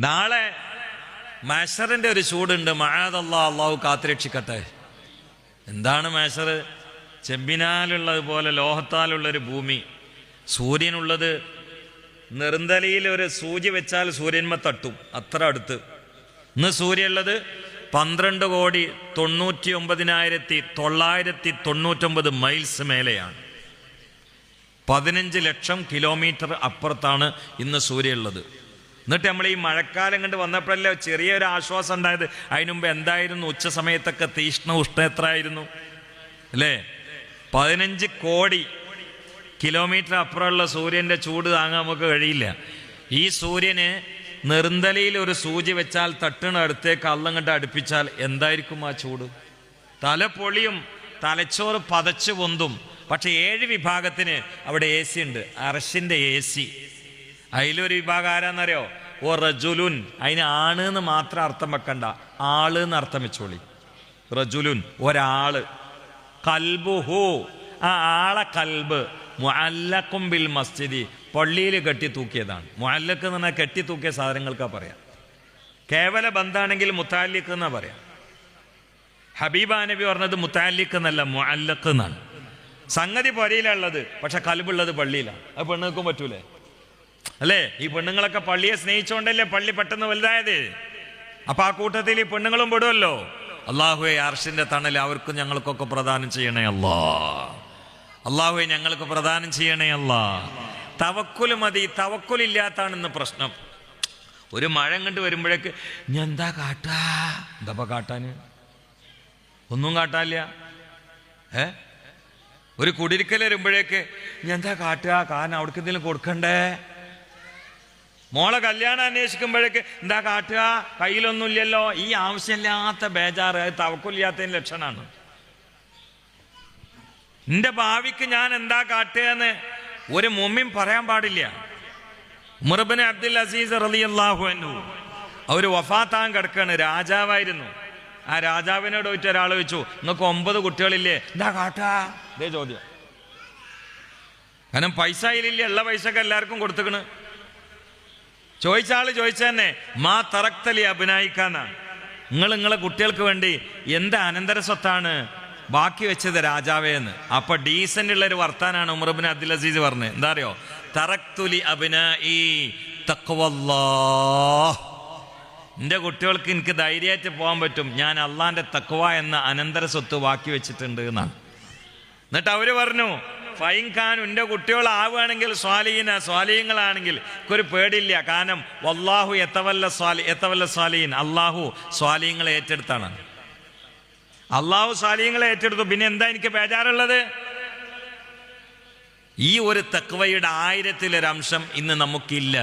നാളെ മാഷറിന്റെ ഒരു ചൂടുണ്ട്. മഴാതല്ലാ അള്ളാഹു കാത്തുരക്ഷിക്കട്ടെ. എന്താണ് മാഷർ ചെമ്പിനാലുള്ളത് പോലെ ലോഹത്താലുള്ള ഒരു ഭൂമി. സൂര്യനുള്ളത് നെറുന്തലയിൽ ഒരു സൂചി വെച്ചാൽ സൂര്യന്മ തട്ടും അത്ര അടുത്ത്. ഇന്ന് സൂര്യനുള്ളത് പന്ത്രണ്ട് കോടി തൊണ്ണൂറ്റി ഒമ്പതിനായിരത്തി തൊള്ളായിരത്തി തൊണ്ണൂറ്റൊമ്പത് മൈൽസ് മേലെയാണ്. പതിനഞ്ച് ലക്ഷം കിലോമീറ്റർ അപ്പുറത്താണ് ഇന്ന് സൂര്യ ഉള്ളത് എന്നിട്ട് നമ്മൾ ഈ മഴക്കാലം കണ്ട് വന്നപ്പോഴല്ലേ ചെറിയൊരു ആശ്വാസം ഉണ്ടായത്. അതിനു മുമ്പ് എന്തായിരുന്നു? ഉച്ച സമയത്തൊക്കെ തീഷ്ണ ഉഷ്ണ എത്രയായിരുന്നു? അല്ലേ? പതിനഞ്ച് കോടി കിലോമീറ്റർ അപ്പുറമുള്ള സൂര്യന്റെ ചൂട് താങ്ങാൻ നമുക്ക് കഴിയില്ല. ഈ സൂര്യന് നിർന്തലയിൽ ഒരു സൂചി വെച്ചാൽ തട്ടിണ അടുത്തേക്ക് അള്ളം കണ്ട് അടുപ്പിച്ചാൽ എന്തായിരിക്കും ആ ചൂട്? തല പൊളിയും തലച്ചോറ് പതച്ചു പൊന്തും. പക്ഷെ ഏഴ് വിഭാഗത്തിന് അവിടെ എ സി ഉണ്ട്. അറശിന്റെ എ സി അതിലൊരു വിഭാഗം ആരാന്നറിയോ? ഓ റജുലുൻ. അതിന് ആണ് എന്ന് മാത്രം അർത്ഥം വെക്കണ്ട. ആൾ എന്ന് അർത്ഥം വെച്ചോളി. റജുലുൻ ഒരാൾ. കൽബുഹു. ആ ആളെ കൽബ്. മുഅല്ലക്കും ബിൽ മസ്ജിദി. പള്ളിയിൽ കെട്ടി തൂക്കിയതാണ്. മുഅല്ലക്ക് എന്ന് പറഞ്ഞാൽ കെട്ടി തൂക്കിയ സാധനങ്ങൾക്കാ പറയാം. കേവല ബന്ധാണെങ്കിൽ മുത്താലിക്ക് എന്നാ പറയാം. ഹബീബ നബി പറഞ്ഞത് മുത്താലിക്ക് എന്നല്ല മുഅല്ലക്ക് എന്നാണ്. സംഗതി പൊരയിലുള്ളത് പക്ഷെ കൽബുള്ളത് പള്ളിയിലാണ്. അത് പെണ്ണുക്കും പറ്റൂലേ? അല്ലേ? ഈ പെണ്ണുങ്ങളൊക്കെ പള്ളിയെ സ്നേഹിച്ചുകൊണ്ടല്ലേ പള്ളി പെട്ടെന്ന് വലുതായത്? അപ്പൊ ആ കൂട്ടത്തിൽ ഈ പെണ്ണുങ്ങളും പെടുമല്ലോ അള്ളാഹുവെ അർഷിന്റെ തണൽ അവർക്കും ഞങ്ങൾക്കൊക്കെ പ്രദാനം ചെയ്യണേ അല്ലാ. അള്ളാഹുവെ ഞങ്ങൾക്ക് പ്രദാനം ചെയ്യണേ അല്ലാ. തവക്കുൽ മതി തവക്കുലില്ലാത്താണ് ഇന്ന് പ്രശ്നം. ഒരു മഴ കണ്ട് വരുമ്പോഴേക്ക് ഞാൻ എന്താ കാട്ടാ? എന്താ കാട്ടാന്? ഒന്നും കാട്ടാല്ല ഏ? ഒരു കുടിരിക്കൽ വരുമ്പോഴേക്ക് ഞാൻ എന്താ കാട്ടുക കാരണം അവിടേക്ക് എന്തെങ്കിലും കൊടുക്കണ്ടേ? മോളെ കല്യാണം അന്വേഷിക്കുമ്പോഴേക്ക് എന്താ കാട്ടുക? കയ്യിലൊന്നുമില്ലല്ലോ. ഈ ആവശ്യമില്ലാത്ത ബേജാറ് അത് തവക്കില്ലാത്തതിന് ലക്ഷണമാണ്. എന്റെ ഭാവിക്ക് ഞാൻ എന്താ കാട്ടുക എന്ന് ഒരു മുമ്മിൻ പറയാൻ പാടില്ല. മുറബിന് അബ്ദുൽ അസീസ് റലി അള്ളാഹു അന്നു അവർ വഫാത്താൻ കിടക്കാണ്. രാജാവായിരുന്നു. ആ രാജാവിനോട് ചോദിച്ച ഒരാൾ ചോദിച്ചു നിങ്ങൾക്ക് ഒമ്പത് കുട്ടികളില്ലേ? എന്താ കാട്ടാ ഇതേ ചോദ്യം. കാരണം പൈസ ഇല്ല ഉള്ള പൈസ ഒക്കെ എല്ലാവർക്കും കൊടുത്തുക്കണ്. ചോദിച്ച ആൾ മാ തറക്തലി അഭിനയിക്കാന്ന. നിങ്ങൾ നിങ്ങളെ കുട്ടികൾക്ക് വേണ്ടി എന്ത് അനന്തര സ്വത്താണ് ബാക്കി വെച്ചത് രാജാവേന്ന് അപ്പൊ ഡീസന്റ് ഉള്ള ഒരു വർത്താനാണ് ഉമർബിൻ അബ്ദുൽ അസീസ് പറഞ്ഞത്. എന്താ അറിയോ? തറക്തുലി തക്വല്ലാ എന്റെ കുട്ടികൾക്ക് എനിക്ക് ധൈര്യമായിട്ട് പോകാൻ പറ്റും. ഞാൻ അള്ളാന്റെ തക്വ എന്ന അനന്തര സ്വത്ത് ബാക്കി വെച്ചിട്ടുണ്ട് എന്നാണ്. എന്നിട്ട് അവർ പറഞ്ഞു ഫൈൻ ഖാൻ എന്റെ കുട്ടികളാവുകയാണെങ്കിൽ സ്വാലീന സ്വാലീങ്ങളാണെങ്കിൽ ഒരു പേടില്ല കാരണം വല്ലാഹു എത്തവല്ല സ്വാലി എത്തവല്ല സ്വാലീൻ. അള്ളാഹു സ്വാലീങ്ങളെ ഏറ്റെടുത്താണ്. അള്ളാഹു സ്വാലീങ്ങളെ ഏറ്റെടുത്തു. പിന്നെ എന്താ എനിക്ക് ബേജാറുള്ളത് ഈ ഒരു തക്വയുടെ ആയിരത്തിലൊരംശം ഇന്ന് നമുക്കില്ല.